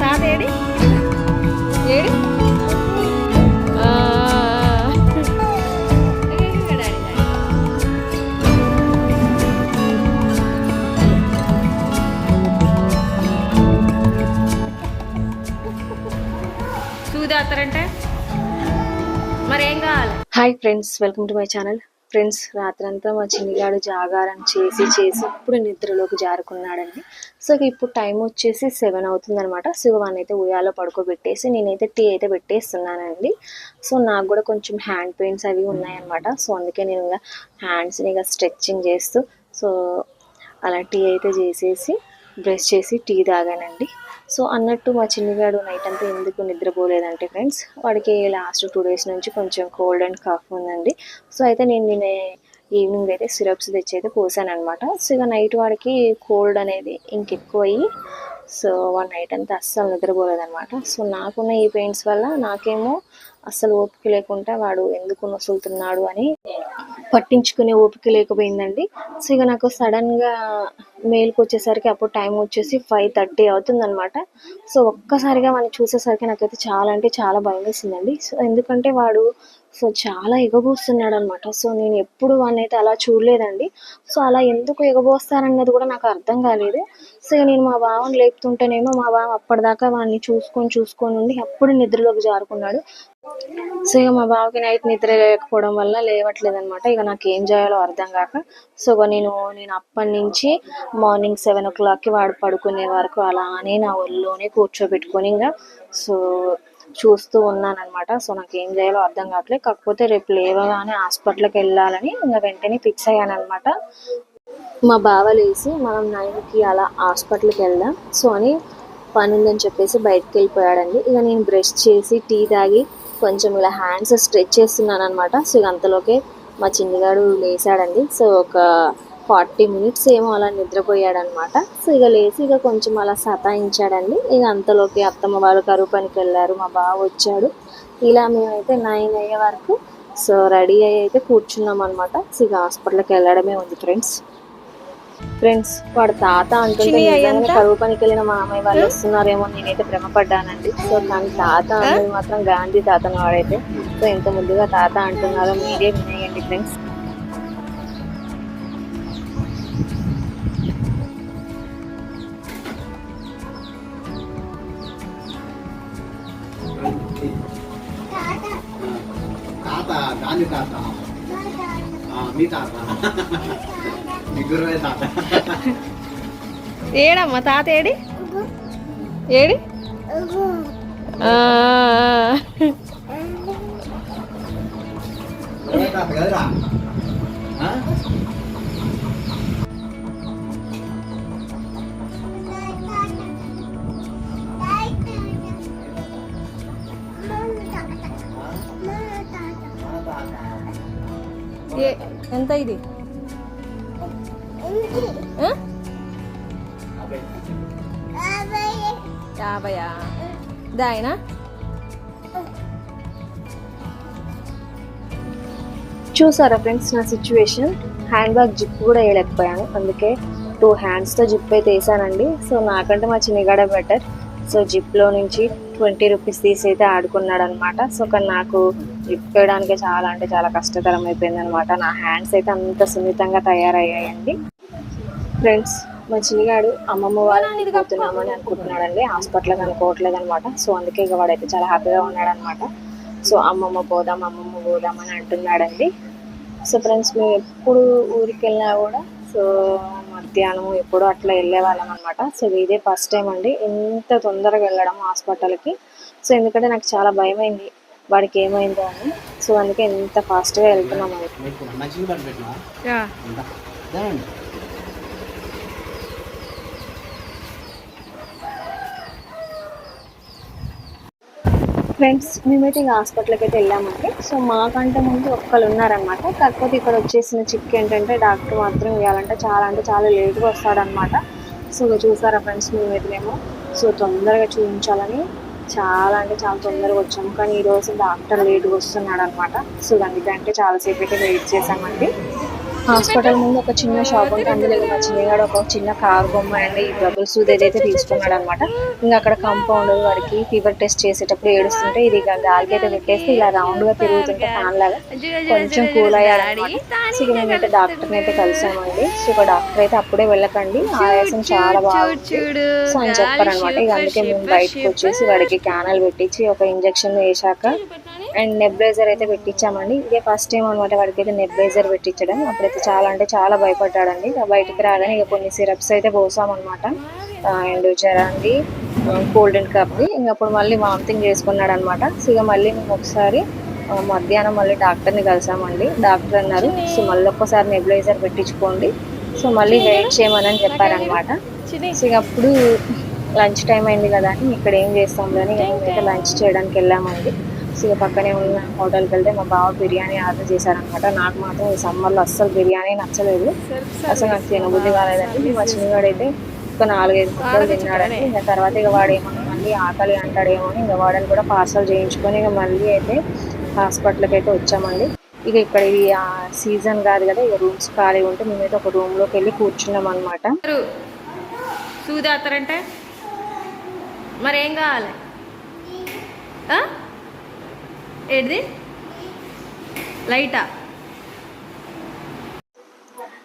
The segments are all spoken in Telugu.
తాత ఏడి ఏడి చూదాతారంటే మరి ఏం కావాలి? Hi friends welcome to my channel friends రాత్రంతా మా చిన్నిగాడు జాగారం చేసి చేసి ఇప్పుడు నిద్రలోకి జారుకున్నాడండి. సో ఇప్పుడు టైం వచ్చేసి సెవెన్ అవుతుందనమాట సో వాడిని అయితే ఉయ్యాలో పడుకోబెట్టేసి నేనైతే టీ అయితే పెట్టేస్తున్నానండి. సో నాకు కూడా కొంచెం హ్యాండ్ పెయిన్స్ అవి ఉన్నాయన్నమాట. సో అందుకే నేను ఇంకా హ్యాండ్స్ని ఇక స్ట్రెచ్చింగ్ చేస్తూ సో అలా టీ అయితే చేసేసి బ్రష్ చేసి టీ తాగానండి. సో అన్నట్టు మా చిన్నగాడు నైట్ అంతా ఎందుకు నిద్రపోలేదంటే ఫ్రెండ్స్ వాడికి లాస్ట్ టూ డేస్ నుంచి కొంచెం కోల్డ్ అండ్ కాఫ్ ఉందండి. సో అయితే నేను నిన్న ఈవినింగ్ అయితే సిరప్స్ తెచ్చి అయితే పోసాను అనమాట సో ఇక నైట్ వాడికి కోల్డ్ అనేది ఇంకెక్కువ అయ్యి సో వన్ నైట్ అంతా అస్సలు నిద్రపోలేదనమాట సో నాకున్న ఈ పెయిన్స్ వల్ల నాకేమో అస్సలు ఓపిక లేకుండా వాడు ఎందుకు నొసులుతున్నాడు అని పట్టించుకునే ఓపిక లేకపోయిందండి. సో ఇక నాకు సడన్గా మెయిల్కి వచ్చేసరికి అప్పుడు టైం వచ్చేసి ఫైవ్ థర్టీ అవుతుందనమాట సో ఒక్కసారిగా వాడిని చూసేసరికి నాకైతే చాలా అంటే చాలా భయం వేసిందండి సో ఎందుకంటే వాడు సో చాలా ఎగబోస్తున్నాడు అనమాట సో నేను ఎప్పుడు వాడిని అయితే అలా చూడలేదండి. సో అలా ఎందుకు ఎగబోస్తారన్నది కూడా నాకు అర్థం కాలేదు. సో నేను మా బావని లేపుతుంటేనేమో మా బావ అప్పటిదాకా వాడిని చూసుకొని చూసుకొని ఉండి అప్పుడు నిద్రలోకి జారుకున్నాడు. సో ఇక మా బావకి నైట్ నిద్ర లేకపోవడం వల్ల లేవట్లేదు అనమాట ఇక నాకు ఏం చేయాలో అర్థం కాక. సో నేను నేను అప్పటి నుంచి మార్నింగ్ సెవెన్ ఓ క్లాక్కి వాడు పడుకునే వరకు అలానే నా ఒళ్ళోనే కూర్చోబెట్టుకొని ఇంకా సో చూస్తూ ఉన్నాను అనమాట సో నాకు ఏం చేయాలో అర్థం కావట్లేదు. కాకపోతే రేపు లేవగానే హాస్పిటల్కి వెళ్ళాలని ఇంకా వెంటనే ఫిక్స్ అయ్యాను అనమాట మా బావ లేసి మనం నైన్కి అలా హాస్పిటల్కి వెళ్దాం. సో అని పని ఉందని చెప్పేసి బయటకు వెళ్ళిపోయాడండి ఇక నేను బ్రష్ చేసి టీ తాగి కొంచెం ఇలా హ్యాండ్స్ స్ట్రెచ్ చేస్తున్నాను అనమాట సో ఇక అంతలోకే మా చిన్నగాడు లేచాడండి. సో ఒక ఫార్టీ మినిట్స్ ఏమో అలా నిద్రపోయాడు అనమాట సో ఇక లేచి ఇక కొంచెం అలా సతాయించాడండి. ఇక అంతలోకి అత్తమ్మ వాళ్ళు కరువు పనికి వెళ్ళారు. మా బావ వచ్చాడు. ఇలా మేమైతే నైన్ అయ్యే వరకు సో రెడీ అయ్యి అయితే కూర్చున్నాం అనమాట సో ఇక హాస్పిటల్కి వెళ్ళడమే ఉంది ఫ్రెండ్స్. ఫ్రెండ్స్ వాడు తాత అంటుంటే? కరువు పనికి వెళ్ళిన మామయ్య వాళ్ళు వస్తున్నారేమో నేనైతే భ్రమపడ్డానండి. సో కానీ తాత అనేది మాత్రం గాంధీ తాతను వాడైతే. సో ఎంత ముందుగా తాత అంటున్నారో మీరే వినేయండి ఫ్రెండ్స్. గాంధీ తాత. మీ తాత. మీ గురువే తాత. ఏడమ్మా తాత ఏడి? ఏడి? తాత కదరా? ఎంత ఇది? యాభయా? దాయనా? చూసారా ఫ్రెండ్స్ నా సిచ్యువేషన్? హ్యాండ్ బ్యాగ్ జిప్ కూడా వేయలేకపోయాను. అందుకే టూ హ్యాండ్స్తో జిప్ అయితే వేసానండి. సో నాకంటే మా చిన్నగాడ బెటర్. సో జిప్లో నుంచి ట్వంటీ రూపీస్ తీసి అయితే ఆడుకున్నాడు అనమాట సో కానీ నాకు జిప్ వేయడానికి చాలా అంటే చాలా కష్టతరం అయిపోయింది అనమాట నా హ్యాండ్స్ అయితే అంత సున్నితంగా తయారయ్యాయండి. ఫ్రెండ్స్ మా చిన్నగాడు అమ్మమ్మ వాళ్ళని ఇంటికి పోతున్నామని అనుకుంటున్నాడండి. హాస్పిటల్కి అనుకోవట్లేదు అనమాట. సో అందుకే ఇక వాడైతే చాలా హ్యాపీగా ఉన్నాడు అనమాట సో అమ్మమ్మ పోదాం అమ్మమ్మ పోదాం అని అంటున్నాడండి. సో ఫ్రెండ్స్ మేము ఎప్పుడు ఊరికి వెళ్ళినా కూడా సో మధ్యాహ్నం ఎప్పుడు అట్లా వెళ్ళే వాళ్ళం అనమాట సో ఇదే ఫస్ట్ టైం అండి. ఎంత తొందరగా వెళ్ళడం హాస్పిటల్కి. సో ఎందుకంటే నాకు చాలా భయమైంది. వాడికి ఏమైందో అని. సో అందుకే ఎంత ఫాస్ట్గా వెళ్తున్నాం ఫ్రెండ్స్ మేమైతే ఇక హాస్పిటల్కి అయితే వెళ్ళామండి. సో మాకంటే ముందు ఒక్కరు ఉన్నారనమాట కాకపోతే ఇక్కడ వచ్చేసిన చిక్ ఏంటంటే డాక్టర్ మాత్రం ఇవ్వాలంటే. చాలా అంటే చాలా లేట్గా వస్తాడనమాట సో ఇక చూసారా ఫ్రెండ్స్ మేమైతేనేమో సో తొందరగా చూపించాలని చాలా అంటే చాలా తొందరగా వచ్చాము. కానీ ఈరోజు డాక్టర్ లేట్గా వస్తున్నాడు అనమాట సో అందుకంటే చాలాసేపు అయితే వెయిట్ చేసామండి హాస్పిటల్ ముందు ఒక చిన్న షాప్ ఉంటే అందులో మా చిన్నగాడు ఒక చిన్న కార్ బొమ్మ అండ్ ఈ డబుల్ సూది ఏదైతే తీసుకున్నాడు అనమాట ఇంకా అక్కడ కాంపౌండ్ వాడికి ఫీవర్ టెస్ట్ చేసేటప్పుడు ఏడుస్తుంటే ఇది గాలికి అయితే పెట్టేస్తే ఇలా రౌండ్గా తిరుగుతుంటే ఫ్యాన్ లాగా కొంచెం కూల్ అయ్యాడు సో ఇక డాక్టర్ని అయితే కలిసామండి. సో ఒక డాక్టర్ అయితే అప్పుడే వెళ్ళకండి. ఆయాసం చాలా బాగుంది సో అని చెప్పారనమాట. ఇక అందుకే మేము బయటకు వచ్చేసి వాడికి క్యానల్ పెట్టించి ఒక ఇంజక్షన్ వేశాక అండ్ నెబ్లైజర్ అయితే పెట్టించామండి. ఇదే ఫస్ట్ టైం అనమాట వాడికి అయితే నెబ్లైజర్ పెట్టించడం. అప్పుడైతే చాలా అంటే చాలా భయపడ్డాడండి. బయటికి రాగానే ఇక కొన్ని సిరప్స్ అయితే పోసామన్నమాట. అండ్ జరాంది కోల్డ్ అండ్ కప్ది ఇంక అప్పుడు మళ్ళీ వామిటింగ్ చేసుకున్నాడు అనమాట సో ఇక మళ్ళీ మేము ఒకసారి మధ్యాహ్నం మళ్ళీ డాక్టర్ని కలిసామండి. డాక్టర్ అన్నారు సో మళ్ళీ ఒక్కసారి నెబ్లైజర్ పెట్టించుకోండి. సో మళ్ళీ వెయిట్ చేయమని చెప్పారనమాట సో అప్పుడు లంచ్ టైం అయింది కదా అని ఇక్కడ ఏం చేస్తాం కానీ మేమైతే లంచ్ చేయడానికి వెళ్ళామండి. సో ఇక పక్కనే ఉన్న హోటల్కి వెళ్తే మా బావ బిర్యానీ ఆర్డర్ చేశారనమాట నాకు మాత్రం ఈ సమ్మర్లో అస్సలు బిర్యానీ నచ్చలేదు. అసలు నాకు తినబుద్ధి కాలేదండి. మా అయితే ఒక నాలుగైదు ముద్దలు తిన్నాడని ఇంకా తర్వాత ఇక వాడు ఏమన్నా మళ్ళీ ఆకలి అంటాడేమో అని ఇంకా వాడని కూడా పార్సల్ చేయించుకొని ఇక మళ్ళీ అయితే హాస్పిటల్కి అయితే వచ్చామండి. ఇక ఇక్కడ ఇది సీజన్ కాదు కదా ఇక రూమ్స్ ఖాళీ ఉంటే మేమైతే ఒక రూమ్లోకి వెళ్ళి కూర్చున్నాం అనమాట సూదాతారంటే మరి ఏం కావాలి ఏది లైటా?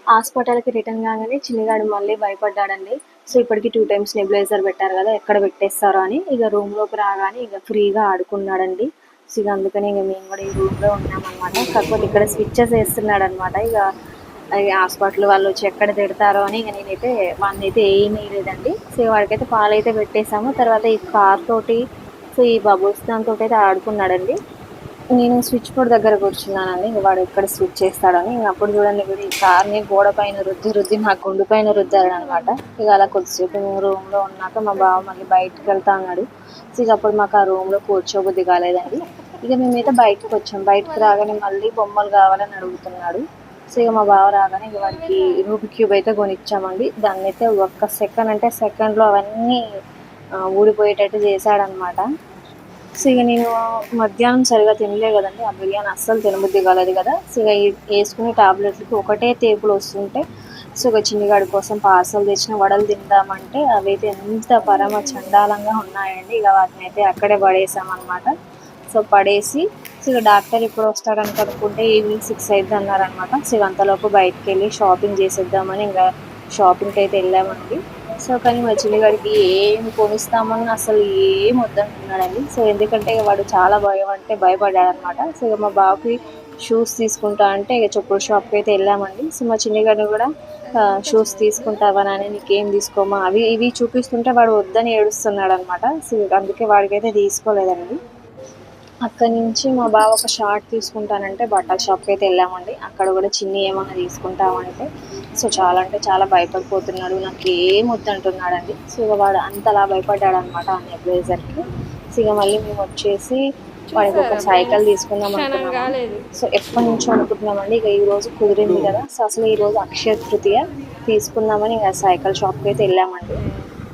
హాస్పిటల్కి రిటర్న్ కాగానే చిన్నగాడు మళ్ళీ భయపడ్డాడండి. సో ఇప్పటికి టూ టైమ్స్ నెబులైజర్ పెట్టారు కదా ఎక్కడ పెట్టేస్తారో అని. ఇక రూమ్లోకి రాగానే ఇక ఫ్రీగా ఆడుకున్నాడండి. సో ఇక అందుకని ఇక మేము కూడా ఈ రూమ్లో ఉన్నామన్నమాట. కాకపోతే ఇక్కడ స్విచ్చెస్ వేస్తున్నాడు అనమాట ఇక హాస్పిటల్ వాళ్ళు వచ్చి ఎక్కడ తిడతారో అని ఇక నేనైతే వాడిని అయితే ఏం వేయలేదండి సో వాడికైతే పాలు అయితే పెట్టేసాము తర్వాత ఈ కార్ తోటి సో ఈ బబుల్స్ దాంతో అయితే ఆడుకున్నాడండి. నేను స్విచ్ బోర్డ్ దగ్గర కూర్చున్నానండి వాడు ఎక్కడ స్విచ్ చేస్తాడని అప్పుడు చూడండి వీడు ఈ కార్ని గోడ పైన రుద్ది రుద్ది నా గుండు పైన రుద్దాడు అనమాట ఇక అలా కొద్దిసేపు మేము రూమ్లో ఉన్నాక మా బావ మళ్ళీ బయటకు వెళ్తా అన్నాడు. సో ఇక అప్పుడు మాకు ఆ రూమ్లో కూర్చోబుద్ధి కాలేదండి. ఇక మేమైతే బయటకు వచ్చాం. బయటకు రాగానే మళ్ళీ బొమ్మలు కావాలని అడుగుతున్నాడు. సో ఇక మా బావ రాగానే ఇక వాడికి రూబి క్యూబ్ అయితే కొనిచ్చామండి. దాన్ని అయితే ఒక్క సెకండ్ అంటే సెకండ్లో అవన్నీ ఊడిపోయేటట్టు చేశాడనమాట. సో ఇక నేను మధ్యాహ్నం సరిగా తినలే కదండి. ఆ బిర్యానీ అస్సలు తినబుద్ధి కాలేదు కదా. సో ఇక వేసుకునే టాబ్లెట్లకి ఒకటే తేపులు వస్తుంటే సో ఇక చిన్నిగాడి కోసం పార్సల్ తెచ్చిన వడలు తిందామంటే అవి అయితే ఎంత పరమ చండాలంగా ఉన్నాయండి. ఇక వాటిని అయితే అక్కడే పడేసామన్నమాట. సో పడేసి సో ఇక డాక్టర్ ఇప్పుడు వస్తాడని కనుక్కుంటే ఈవినింగ్ సిక్స్ అయితే అన్నారనమాట సో ఇక అంతలోపు బయటకు వెళ్ళి షాపింగ్ చేసేద్దామని ఇంకా షాపింగ్కి అయితే వెళ్ళామండి. సో కానీ మా గారికి ఏం కొనిస్తామని అసలు ఏం వద్దంటున్నాడండి సో ఎందుకంటే ఇక వాడు చాలా భయం అంటే భయపడ్డాడు అనమాట సో ఇక మా బాబుకి షూస్ తీసుకుంటా అంటే ఇక చెప్పుల షాప్కి అయితే వెళ్ళామండి. సో మా చిన్నగాడిని కూడా షూస్ తీసుకుంటావా అని నీకేం తీసుకోమా? అవి ఇవి చూపిస్తుంటే వాడు వద్దని ఏడుస్తున్నాడు అనమాట సో అందుకే వాడికైతే తీసుకోలేదండి. అక్కడి నుంచి మా బావ ఒక షార్ట్ తీసుకుంటానంటే బట్టల షాప్కి అయితే వెళ్ళామండి. అక్కడ కూడా చిన్ని ఏమన్నా తీసుకుంటామంటే. సో చాలా అంటే చాలా భయపడిపోతున్నాడు. నాకు ఏం వద్దంటున్నాడండి. సో ఇక వాడు అంతలా భయపడ్డాడు అనమాట ఆ నెబ్లైజర్కి సో ఇక మళ్ళీ మేము వచ్చేసి వాడికి ఒక సైకిల్ తీసుకుందాం అనుకున్నాము సో ఎప్పటి నుంచో అనుకుంటున్నామండి. ఇక ఈ రోజు కుదిరింది కదా. సో అసలు ఈ రోజు అక్షయ తృతీయ తీసుకుందామని ఇక సైకిల్ షాప్కి అయితే వెళ్ళామండి.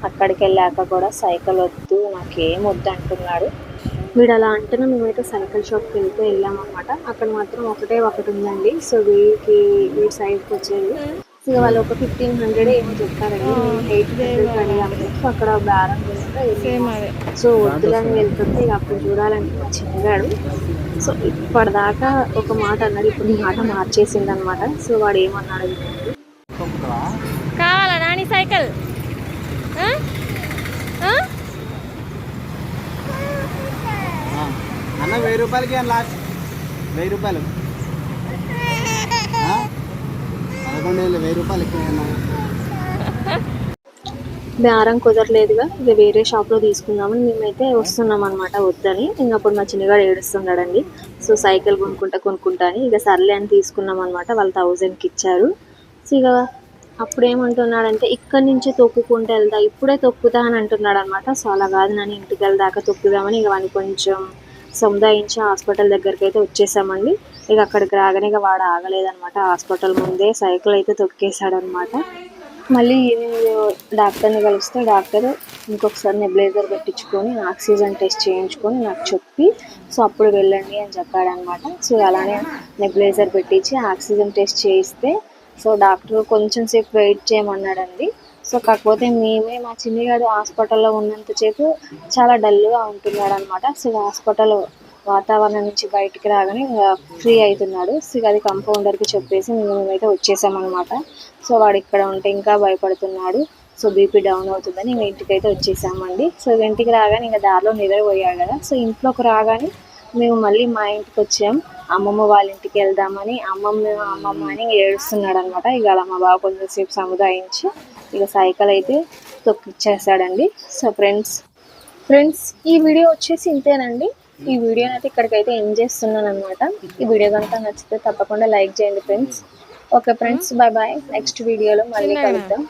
అక్కడికి వెళ్ళాక కూడా సైకిల్ వద్దు నాకేం వద్దు అంటున్నాడు వీడు అలా అంటేనే మేమైతే సైకిల్ షాప్కి వెళ్తే వెళ్ళామన్నమాట. అక్కడ మాత్రం ఒకటే ఒకటి ఉందండి. సో వీడికి వీడి సైడ్కి వచ్చేది. సో ఇక వాళ్ళు ఒక ఫిఫ్టీన్ హండ్రెడ్ ఏమో చెప్పారండి. ఎయిట్ హండ్రెడ్ అడిగాము. సో అక్కడ బేరం చేస్తే సో వద్దులని వెళ్తుంటే ఇక అప్పుడు చూడాలంటే మా చిన్నగాడు. సో ఇప్పటిదాకా ఒక మాట అన్నాడు. ఇప్పుడు మాట మార్చేసింది అనమాట సో వాడు ఏమన్నాడు వినండి. పంపుతావా కావాలా నాని సైకిల్ ఆ? ఆ? ఆ. అన్న వెయ్యి రూపాయలకి అని లాస్ట్. వెయ్యి రూపాయలు. పదకొండు వేలు వెయ్యి రూపాయలు ఎక్కువ బేరం కుదరలేదుగా ఇక వేరే షాప్లో తీసుకుందామని మేమైతే వస్తున్నాం అనమాట వద్దని. ఇంక అప్పుడు మా చిన్నగాడు ఏడుస్తున్నాడండి. సో సైకిల్ కొనుక్కుంటా కొనుక్కుంటా అని. ఇక సర్లే అని తీసుకున్నాం అనమాట వాళ్ళు థౌజండ్కి ఇచ్చారు. సో ఇక అప్పుడు ఏమంటున్నాడంటే ఇక్కడి నుంచి తొక్కుకుంటూ వెళ్దా ఇప్పుడే తొక్కుతా అని అంటున్నాడు అనమాట సో అలా కాదు నన్ను ఇంటికి వెళ్దాకా తొక్కుదామని. ఇక వాడిని కొంచెం సముదాయించి హాస్పిటల్ దగ్గరికి అయితే వచ్చేసామండి. ఇక అక్కడికి రాగానే ఇక వాడు ఆగలేదనమాట. హాస్పిటల్ ముందే సైకిల్ అయితే తొక్కేశాడనమాట. మళ్ళీ ఈవినింగ్ డాక్టర్ని కలిస్తే డాక్టర్ ఇంకొకసారి నెబ్లైజర్ పెట్టించుకొని ఆక్సిజన్ టెస్ట్ చేయించుకొని నాకు చెప్పి సో అప్పుడు వెళ్ళండి అని చెప్పాడనమాట. సో అలానే నెబ్లైజర్ పెట్టించి ఆక్సిజన్ టెస్ట్ చేయిస్తే సో డాక్టర్ కొంచెం సేపు వెయిట్ చేయమన్నాడండి. సో కాకపోతే మేమే మా చిన్నిగాడు హాస్పిటల్లో ఉన్నంతసేపు చాలా డల్గా ఉంటున్నాడు అనమాట సో హాస్పిటల్ వాతావరణం నుంచి బయటికి రాగానే ఫ్రీ అవుతున్నాడు. సో అది కంపౌండర్కి చెప్పేసి మేము మేమైతే వచ్చేసామన్నమాట సో వాడు ఇక్కడ ఉంటే ఇంకా భయపడుతున్నాడు. సో బీపీ డౌన్ అవుతుందని ఇంకా ఇంటికి అయితే వచ్చేసామండి. సో ఇంటికి రాగానే ఇంకా దారిలో నిద్రపోయాడు కదా. సో ఇంట్లోకి రాగానే మేము మళ్ళీ మా ఇంటికి వచ్చాం. అమ్మమ్మ వాళ్ళ ఇంటికి వెళ్దామని అమ్మమ్మ అమ్మమ్మ అని ఏడుస్తున్నాడు అనమాట ఇక అలా మా బావ కొంచెంసేపు సముదాయించి ఇక సైకిల్ అయితే తొక్కిచ్చేసాడండి సో ఫ్రెండ్స్ ఫ్రెండ్స్ ఈ వీడియో వచ్చేసి ఇంతేనండి. ఈ వీడియోని అయితే ఇక్కడికైతే ఎండ్ చేస్తున్నాను అనమాట ఈ వీడియో కనుక నచ్చితే తప్పకుండా లైక్ చేయండి friends. Okay friends bye bye next వీడియోలో మళ్ళీ కలుద్దాం.